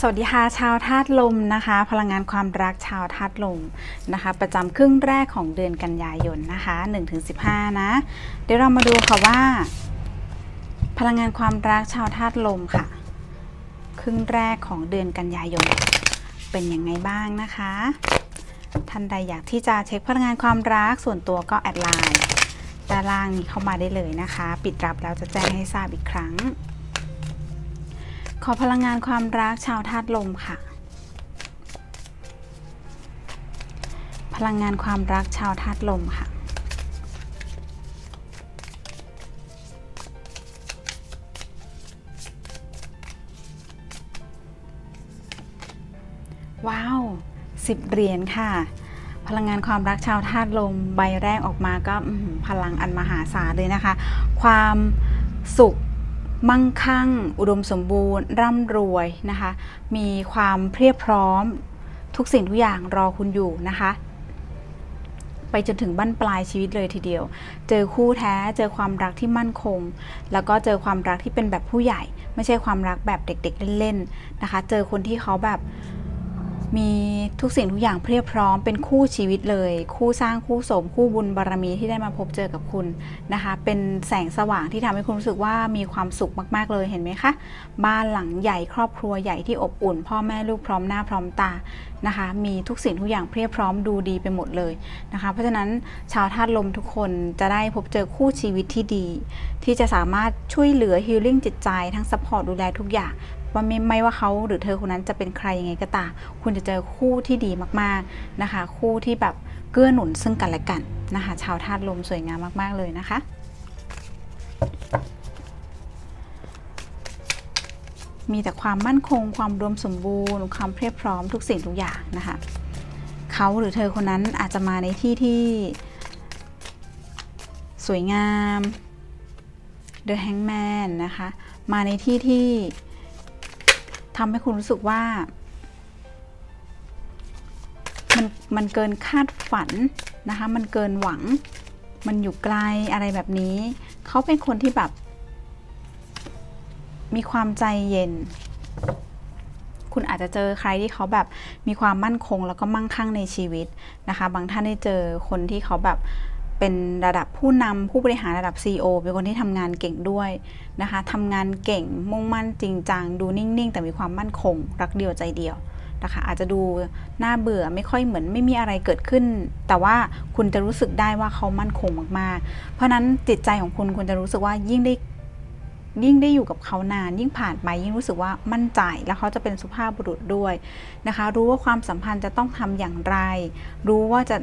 สวัสดีค่ะชาวธาตุลมนะคะ พลังงานความรักชาวธาตุลมนะคะ ประจำครึ่งแรกของเดือนกันยายนนะคะ1-15 นะ เดี๋ยวเรามาดูค่ะว่า พลังงานความรักชาวธาตุลมค่ะ ครึ่งแรกของเดือนกันยายน เป็นยังไงบ้างนะคะ ท่านใดอยากที่จะเช็คพลังงานความรักส่วนตัวก็แอดไลน์ด้านล่างนี้เข้ามาได้เลยนะคะ ปิดรับแล้วจะแจ้งให้ทราบอีกครั้ง ขอพลังงานความรักชาวธาตุลมค่ะ พลังงานความรักชาวธาตุลมค่ะว้าวสิบเหรียญค่ะ พลังงานความรักชาวธาตุลมใบแรกออกมาก็พลังอันมหาศาลเลยนะคะ ความสุข มั่งคั่ง อุดมสมบูรณ์ ร่ำรวยนะคะ มีความเพียบพร้อม ทุกสิ่งทุกอย่างรอคุณอยู่นะคะ ไปจนถึงบั้นปลายชีวิตเลยทีเดียว เจอคู่แท้ เจอความรักที่มั่นคง แล้วก็เจอความรักที่เป็นแบบผู้ใหญ่ ไม่ใช่ความรักแบบเด็ก ๆ เล่นๆนะคะ เจอคนที่เขาแบบ มีทุกสิ่งทุกอย่างเพียบพร้อมเป็นคู่ชีวิตเลย คู่สร้างคู่สม คู่บุญบารมีที่ได้มาพบเจอกับคุณนะคะ เป็นแสงสว่างที่ทำให้คุณรู้สึกว่ามีความสุขมากๆเลยเห็นไหมคะบ้านหลังใหญ่ครอบครัวใหญ่ที่อบอุ่น พ่อแม่ลูกพร้อมหน้าพร้อมตานะคะ มีทุกสิ่งทุกอย่างเพียบพร้อมดูดีไปหมดเลยนะคะ เพราะฉะนั้นชาวธาตุลมทุกคนจะได้พบเจอคู่ชีวิตที่ดี ที่จะสามารถช่วยเหลือฮีลิ่งจิตใจทั้งซัพพอร์ตดูแลทุกอย่าง ว่าไม่ไม่ว่าเขาหรือเธอคนนั้นจะเป็นใครยังไงก็ตามคุณจะเจอคู่ที่ดีมากๆนะคะ คู่ที่แบบเกื้อหนุนซึ่งกันและกันนะคะ ชาวธาตุลมสวยงามมากๆเลยนะคะมีแต่ความมั่นคง ความรวมสมบูรณ์ ความเพียบพร้อมทุกสิ่งทุกอย่างนะคะเขาหรือเธอคนนั้นอาจจะมาในที่ที่ สวยงาม The Hangman นะคะ มาในที่ที่ ทำให้คุณรู้สึกว่า มันมันเกินคาดฝันนะคะ มันเกินหวัง มันอยู่ไกลอะไรแบบนี้ เขาเป็นคนที่แบบ มีความใจเย็น คุณอาจจะเจอใครที่เขาแบบมีความมั่นคงแล้วก็มั่งคั่งในชีวิตนะคะ บางท่านได้เจอคนที่เขาแบบ เป็นระดับผู้นำผู้บริหารระดับ CEO เป็นคนที่ทำงานเก่งด้วยนะคะทำงานเก่งมุ่งมั่นจริงจังดูนิ่ง ๆ แต่มีความมั่นคง รักเดียวใจเดียวนะคะอาจจะดูน่าเบื่อไม่ค่อยเหมือนไม่มีอะไรเกิดขึ้น แต่ว่าคุณจะรู้สึกได้ว่าเขามั่นคงมากๆ เพราะนั้นจิตใจของคุณคุณจะรู้สึกว่ายิ่งได้ยิ่งได้อยู่กับเขานาน ยิ่งผ่านไปยิ่งรู้สึกว่ามั่นใจแล้วเขาจะเป็นสุภาพบุรุษด้วยนะคะ รู้ว่าความสัมพันธ์จะต้องทำอย่างไร รู้ว่าจะ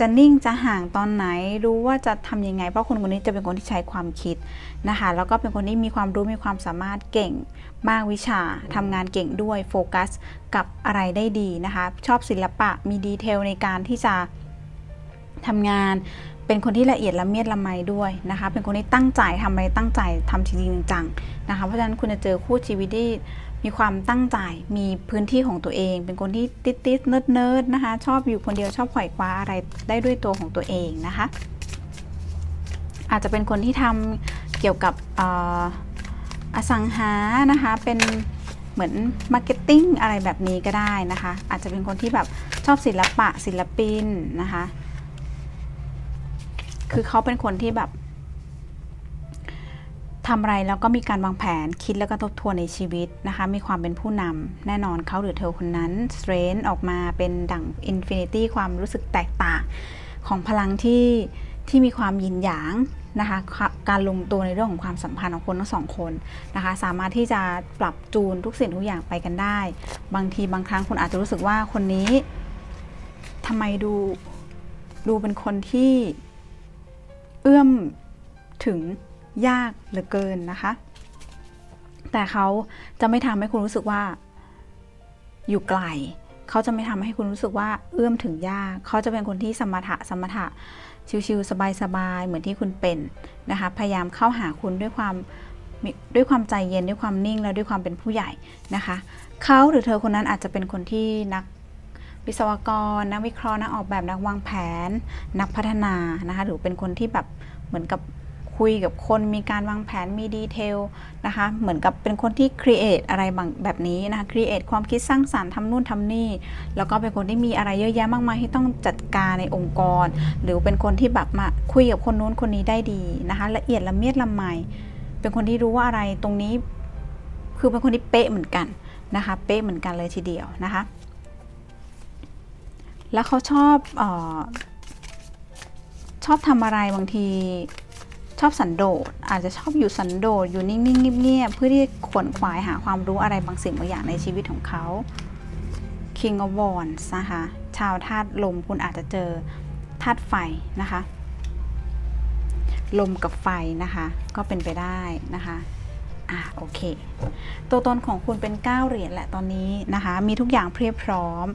จะนิ่งจะห่างตอนไหน รู้ว่าจะทำยังไง เพราะคนคนนี้จะเป็นคนที่ใช้ความคิดนะคะ แล้วก็เป็นคนที่มีความรู้มีความสามารถเก่งมากวิชาทำงานเก่งด้วยโฟกัสกับอะไรได้ดีนะคะ ชอบศิลปะมีดีเทลในการที่จะทำงานเป็นคนที่ละเอียดละเมียดละไมด้วยนะคะ เป็นคนที่ตั้งใจทำอะไรตั้งใจทำจริงจังนะคะ เพราะฉะนั้นคุณจะเจอคู่ชีวิตที่ มีความตั้งใจมีพื้นที่ของตัวเอง เป็นคนที่ติดติดเนิร์ดเนิร์ดนะคะ ชอบอยู่คนเดียวชอบไขว่คว้าอะไรได้ด้วยตัวของตัวเองนะคะ อาจจะเป็นคนที่ทำเกี่ยวกับออสังหานะคะเป็นเหมือนมาร์เก็ตติ้งอะไรแบบนี้ก็ได้นะคะ อาจจะเป็นคนที่แบบชอบศิลปะศิลปินนะคะ คือเขาเป็นคนที่แบบ ทำอะไรแล้วก็มีการวางแผนคิดแล้วก็ทบทวนในชีวิตนะคะ มีความเป็นผู้นำแน่นอนเขาหรือเธอคนนั้นสเตรนออกมาเป็นดั่งอินฟินิตี้ความรู้สึกแตกต่าง ของพลังที่ที่มีความยินหยางนะคะค่ะการลงตัวในเรื่องของความสัมพันธ์ของคนทั้งสองคนนะคะ สามารถที่จะปรับจูนทุกสิ่งทุกอย่างไปกันได้ บางทีบางครั้งคุณอาจจะรู้สึกว่าคนนี้ทำไมดูดูเป็นคนที่เอื้อมถึง ยากเหลือเกินนะคะ แต่เขาจะไม่ทำให้คุณรู้สึกว่าอยู่ไกล เขาจะไม่ทำให้คุณรู้สึกว่าเอื้อมถึงยาก เขาจะเป็นคนที่สมถะสมถะชิวๆสบายๆเหมือนที่คุณเป็นนะคะ พยายามเข้าหาคุณด้วยความด้วยความใจเย็นด้วยความนิ่งและด้วยความเป็นผู้ใหญ่นะคะ เขาหรือเธอคนนั้นอาจจะเป็นคนที่นักวิศวกร นักวิเคราะห์นักออกแบบนักวางแผน นักพัฒนานะคะหรือเป็นคนที่แบบเหมือนกับ คุยกับคนมีการวางแผนมีดีเทลนะคะเหมือนกับเป็นคนที่ครีเอทอะไรบางแบบนี้นะคะครีเอทความคิดสร้างสารรค์ทำนู่นทำนี่ แล้วก็เป็นคนที่มีอะไรเยอะแยะมากมายที่ต้องจัดการในองค์กร หรือเป็นคนที่แบบมาคุยกับคนนู้นคนนี้ได้ดีนะคะละเอียดละเมียดละไมเป็นคนที่รู้ว่าอะไรตรงนี้คือเป็นคนที่เป๊ะเหมือนกันนะคะเป๊ะเหมือนกันเลยทีเดียวนะคะ แล้วเขาชอบออชอบทำอะไรบางที ชอบสันโดษอาจจะชอบอยู่สันโดษอยู่นิ่งๆเงียบๆเพื่อที่ขวนขวายหาความรู้อะไรบางสิ่งบางอย่างในชีวิตของเขา King of Wands นะคะชาวธาตุลมคุณอาจจะเจอธาตุไฟนะคะ ลมกับไฟนะคะ ก็เป็นไปได้นะคะ อะโอเค ตัวตนของคุณเป็น 9 เหรียญแหละตอนนี้นะคะ มีทุกอย่างเพียบพร้อม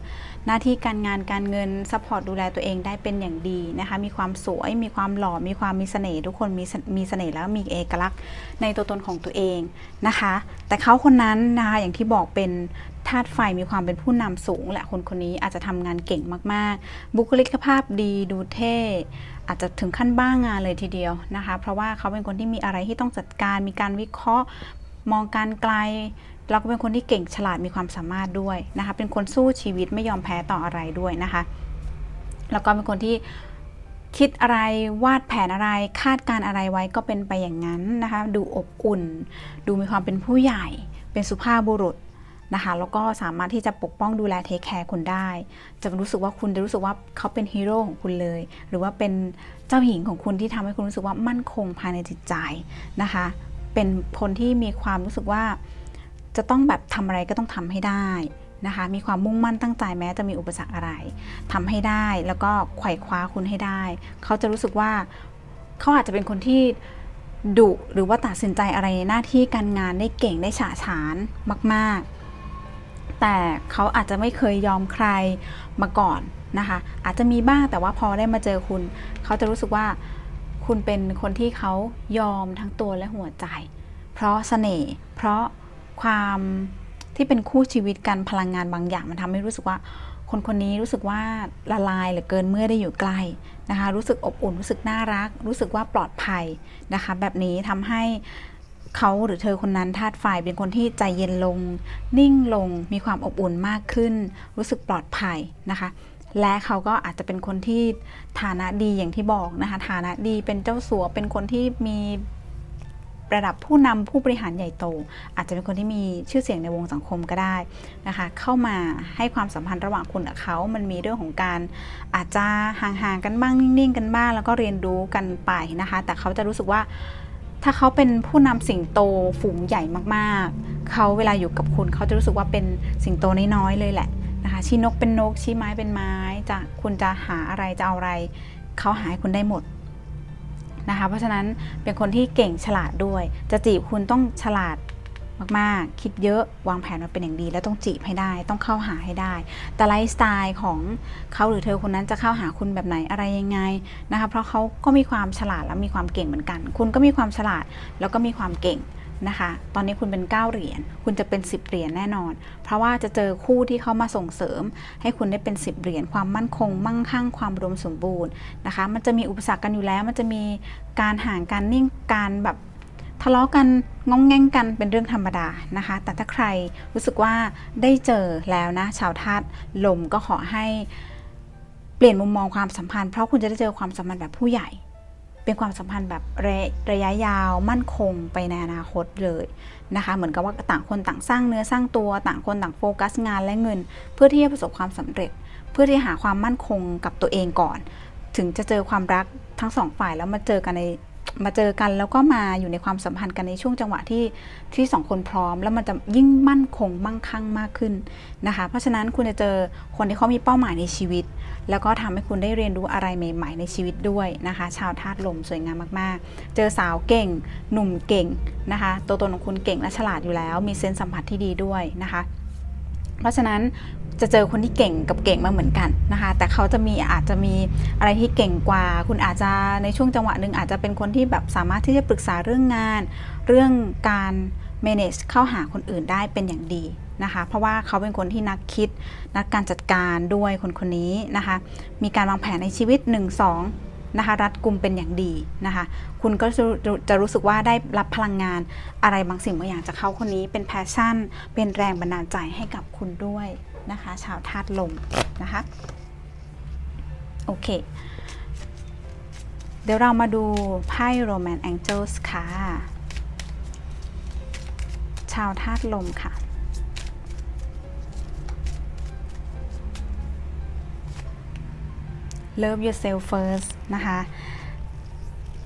หน้าที่การงานการเงินซัพพอร์ตดูแลตัวเองได้เป็นอย่างดีนะคะ มีความสวย มีความหล่อ มีความมีเสน่ห์ทุกคนมีมีเสน่ห์แล้วมีเอกลักษณ์ในตัวตนของตัวเองนะคะ แต่เขาคนนั้นนะคะอย่างที่บอกเป็นธาตุไฟมีความเป็นผู้นำสูงแหละคนคนนี้อาจจะทำงานเก่งมากๆ บุคลิกภาพดีดูเท่ อาจจะถึงขั้นบ้างงานเลยทีเดียวนะคะ เพราะว่าเขาเป็นคนที่มีอะไรที่ต้องจัดการ มีการวิเคราะห์ มองการไกลแล้วก็เป็นคนที่เก่งฉลาดมีความสามารถด้วยนะคะ เป็นคนสู้ชีวิตไม่ยอมแพ้ต่ออะไรด้วยนะคะ แล้วก็เป็นคนที่คิดอะไรวาดแผนอะไรคาดการอะไรไว้ก็เป็นไปอย่างนั้นนะคะ ดูอบอุ่น ดูมีความเป็นผู้ใหญ่ เป็นสุภาพบุรุษ นะคะแล้วก็สามารถที่จะปกป้องดูแลเทคแคร์คุณได้ จะรู้สึกว่าคุณจะรู้สึกว่าเขาเป็นฮีโร่ของคุณเลย หรือว่าเป็นเจ้าหญิงของคุณที่ทำให้คุณรู้สึกว่ามั่นคงภายในจิตใจนะคะ เป็นคนที่มีความรู้สึกว่าจะต้องแบบทำอะไรก็ต้องทำให้ได้นะคะ มีความมุ่งมั่นตั้งใจแม้จะมีอุปสรรคอะไรทำให้ได้แล้วก็ไขว่คว้าคุณให้ได้ เขาจะรู้สึกว่าเขาอาจจะเป็นคนที่ดุหรือว่าตัดสินใจอะไรในหน้าที่การงานได้เก่งได้ฉาฉานมาก ๆ แต่เขาอาจจะไม่เคยยอมใครมาก่อนนะคะ อาจจะมีบ้างแต่ว่าพอได้มาเจอคุณ เขาจะรู้สึกว่าคุณเป็นคนที่เขายอมทั้งตัวและหัวใจ เพราะเสน่ห์เพราะความที่เป็นคู่ชีวิตกันพลังงานบางอย่างมันทำให้รู้สึกว่า คนคนนี้รู้สึกว่าละลายเหลือเกินเมื่อได้อยู่ใกล้นะคะ รู้สึกอบอุ่นรู้สึกน่ารัก รู้สึกว่าปลอดภัยนะคะ แบบนี้ทำให้ เขาหรือเธอคนนั้นธาตุไฟเป็นคนที่ใจเย็นลง นิ่งลงมีความอบอุ่นมากขึ้น รู้สึกปลอดภัยนะคะ และเขาก็อาจจะเป็นคนที่ฐานะดีอย่างที่บอกนะคะ ฐานะดีเป็นเจ้าสัวเป็นคนที่มีระดับผู้นำผู้บริหารใหญ่โต อาจจะเป็นคนที่มีชื่อเสียงในวงสังคมก็ได้นะคะ เข้ามาให้ความสัมพันธ์ระหว่างคุณกับเขามันมีเรื่องของการอาจจะห่างๆกันบ้างนิ่งๆ กันบ้างแล้วก็เรียนรู้กันไปนะคะ แต่เขาจะรู้สึกว่า ถ้าเขาเป็นผู้นำสิงโตฝูงใหญ่มากๆ เขาเวลาอยู่กับคุณเขาจะรู้สึกว่าเป็นสิงโตน้อยๆเลยแหละนะคะชี้นกเป็นนกชี้ไม้เป็นไม้จะคุณจะหาอะไรจะเอาอะไร เขาหาให้คุณได้หมดนะคะเพราะฉะนั้นเป็นคนที่เก่งฉลาดด้วย จะจีบคุณต้องฉลาด มากๆ คิดเยอะวางแผนมาเป็นอย่างดี แล้วต้องจีบให้ได้ ต้องเข้าหาให้ได้ แต่ไลฟ์สไตล์ของเขาหรือเธอคนนั้นจะเข้าหาคุณแบบไหนอะไรยังไงนะคะ เพราะเขาก็มีความฉลาดและมีความเก่งเหมือนกัน คุณก็มีความฉลาดแล้วก็มีความเก่งนะคะ ตอนนี้คุณเป็น 9 เหรียญ คุณจะเป็น 10 เหรียญแน่นอน เพราะว่าจะเจอคู่ที่เขามาส่งเสริม ให้คุณได้เป็น 10 เหรียญ ความมั่นคง มั่งคั่ง ความรวมสมบูรณ์นะคะ มันจะมีอุปสรรคกันอยู่แล้ว มันจะมีการห่างการนิ่ง การแบบ ทะเลาะกันงองแงงกันเป็นเรื่องธรรมดานะคะ แต่ถ้าใครรู้สึกว่าได้เจอแล้วนะ ชาวธาตุลมก็ขอให้เปลี่ยนมุมมองความสัมพันธ์เพราะคุณจะได้เจอความสัมพันธ์แบบผู้ใหญ่ เป็นความสัมพันธ์แบบระระยะยาวมั่นคงไปในอนาคตเลยนะคะ เหมือนกับว่าต่างคนต่างสร้างเนื้อสร้างตัวต่างคนต่างโฟกัสงานและเงิน เพื่อที่จะประสบความสำเร็จ เพื่อที่จะหาความมั่นคงกับตัวเองก่อน ถึงจะเจอความรักทั้งสองฝ่ายแล้วมาเจอกันใน มาเจอกันแล้วก็มาอยู่ในความสัมพันธ์กันในช่วงจังหวะที่ที่สองคนพร้อม แล้วมันจะยิ่งมั่นคงมั่งคั่งมากขึ้นนะคะ เพราะฉะนั้นคุณจะเจอคนที่เขามีเป้าหมายในชีวิต แล้วก็ทำให้คุณได้เรียนรู้อะไรใหม่ๆในชีวิตด้วยนะคะ ชาวธาตุลมสวยงามมากๆ เจอสาวเก่ง หนุ่มเก่งนะคะตัวตนของคุณเก่งและฉลาดอยู่แล้ว มีเซนส์สัมผัสที่ดีด้วยนะคะ เพราะฉะนั้น จะเจอคนที่เก่งกับเก่งมาเหมือนกันนะคะ แต่เขาจะมีอาจจะมีอะไรที่เก่งกว่า คุณอาจจะในช่วงจังหวะหนึ่งอาจจะเป็นคนที่แบบสามารถที่จะปรึกษาเรื่องงาน เรื่องการ manage เข้าหาคนอื่นได้เป็นอย่างดีนะคะ เพราะว่าเขาเป็นคนที่นักคิด นักการจัดการด้วยคนคนนี้นะคะ มีการวางแผนในชีวิต 1 2 นะคะรัดกุมเป็นอย่างดีนะคะคุณก็จะจะรู้สึกว่าได้รับพลังงานอะไรบางสิ่งบางอย่างจากเขาคนนี้เป็นแพชชั่น เป็นแรงบันดาลใจให้กับคุณด้วยนะคะชาวธาตุลมนะคะโอเค เดี๋ยวเรามาดูไพ่ Roman Angels ค่ะ ชาวธาตุลมค่ะ Love yourself first นะคะ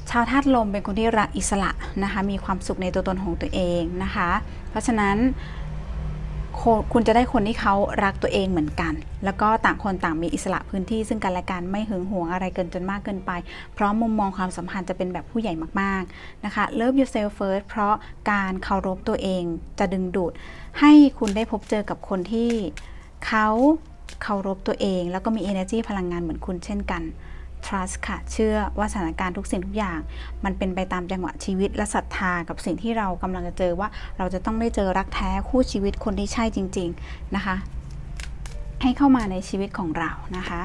ชาวธาตุลมเป็นคนที่รักอิสระนะคะ มีความสุขในตัวตนของตัวเองนะคะ เพราะฉะนั้นคคุณจะได้คนที่เขารักตัวเองเหมือนกัน แล้วก็ต่างคนต่างมีอิสระพื้นที่ซึ่งกันและกันไม่หึงหวงอะไรเกินจนมากเกินไป เพราะมุมมองความสัมพันธ์จะเป็นแบบผู้ใหญ่มากๆนะคะ Love yourself first เพราะการเคารพตัวเองจะดึงดูด ให้คุณได้พบเจอกับคนที่เขา เคารพตัวเอง แล้วก็มี energy พลังงานเหมือนคุณเช่นกัน trust ค่ะ เชื่อว่าสถานการณ์ทุกสิ่งทุกอย่าง มันเป็นไปตามจังหวะชีวิตและศรัทธากับสิ่งที่เรากำลังจะเจอว่าเราจะต้องได้เจอรักแท้คู่ชีวิตคนที่ใช่จริง ๆ นะคะ ให้เข้ามาในชีวิตของเรานะคะ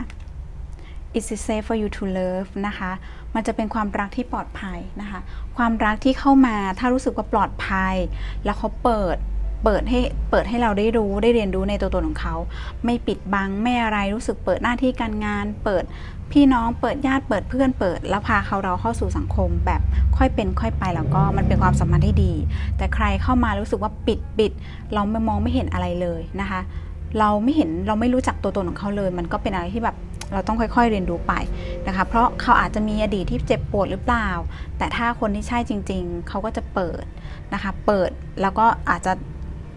Is it safe for you to love นะคะ มันจะเป็นความรักที่ปลอดภัยนะคะ ความรักที่เข้ามาถ้ารู้สึกว่าปลอดภัย แล้วเขาเปิด เปิดให้เปิดให้เราได้รู้ได้เรียนรู้ในตัวตนของเขา ไม่ปิดบังไม่อะไรรู้สึกเปิดหน้าที่การงาน เปิดพี่น้องเปิดญาติเปิดเพื่อนเปิด แล้วพาเขาเราเข้าสู่สังคมแบบค่อยเป็นค่อยไปแล้วก็มันเป็นความสัมพันธ์ที่ดี แต่ใครเข้ามารู้สึกว่าปิดปิด เราไม่มองไม่เห็นอะไรเลยนะคะ เราไม่เห็นเราไม่รู้จักตัวตนของเขาเลย มันก็เป็นอะไรที่แบบเราต้องค่อยๆเรียนรู้ไปนะคะ เพราะเขาอาจจะมีอดีตที่เจ็บปวดหรือเปล่า แต่ถ้าคนที่ใช่จริง ๆ เขาก็จะเปิดนะคะ เปิดแล้วก็อาจจะ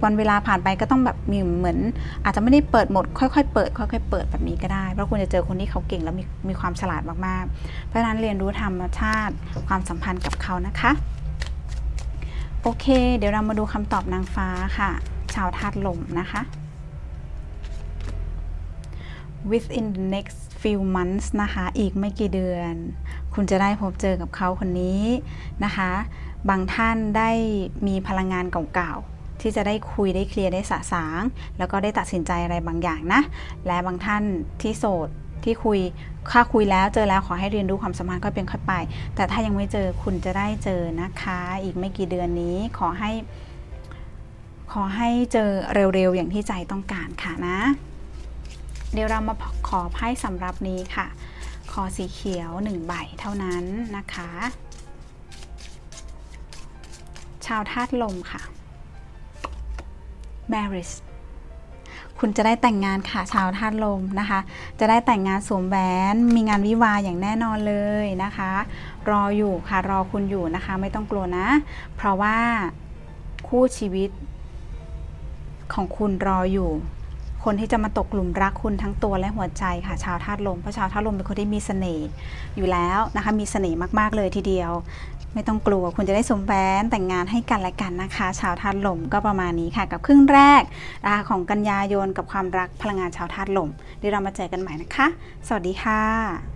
วันเวลาผ่านไปก็ต้องแบบมีเหมือน อาจจะไม่ได้เปิดหมด ค่อยๆเปิดค่อยๆเปิดแบบนี้ก็ได้เพราะคุณจะเจอคนที่เขาเก่งแล้วมีมีความฉลาดมากๆ เพราะฉะนั้นเรียนรู้ธรรมชาติความสัมพันธ์กับเขานะคะโอเค เดี๋ยวเรามาดูคำตอบนางฟ้าค่ะ ชาวธาตุลมนะคะ within the next few months นะคะ อีกไม่กี่เดือน คุณจะได้พบเจอกับเขาคนนี้นะคะ บางท่านได้มีพลังงานเก่าๆ ที่จะได้คุยได้เคลียร์ได้สะสาง แล้วก็ได้ตัดสินใจอะไรบางอย่างนะ และบางท่านที่โสดที่คุยค่าคุยแล้วเจอแล้วขอให้เรียนรู้ความสัมพันธ์ค่อยเป็นค่อยไป แต่ถ้ายังไม่เจอคุณจะได้เจอนะคะ อีกไม่กี่เดือนนี้ขอให้ ขอให้เจอเร็วๆ อย่างที่ใจต้องการค่ะนะ เดี๋ยวเรามาขอไพ่สำหรับนี้ค่ะ ขอสีเขียวหนึ่งใบเท่านั้นนะคะ ชาวธาตุลมค่ะ marriage คุณจะได้แต่งงานค่ะชาวธาตุลมนะคะ จะได้แต่งงานสวมแหวนมีงานวิวาอย่างแน่นอนเลยนะคะ รออยู่ค่ะรอคุณอยู่นะคะ ไม่ต้องกลัวนะ เพราะว่าคู่ชีวิตของคุณรออยู่ คนที่จะมาตกหลุมรักคุณทั้งตัวและหัวใจค่ะ ชาวธาตุลมเพราะชาวธาตุลมเป็นคนที่มีเสน่ห์อยู่แล้วนะคะ มีเสน่ห์มากๆเลยทีเดียว ไม่ต้องกลัวคุณจะได้สมแหวนแต่งงานให้กันและกันนะคะ ชาวธาตุลมก็ประมาณนี้ค่ะ กับครึ่งแรกราของกันยายนกับความรักพลังงานชาวธาตุลมเดี๋ยวเรามาเจอกันใหม่นะคะ สวัสดีค่ะ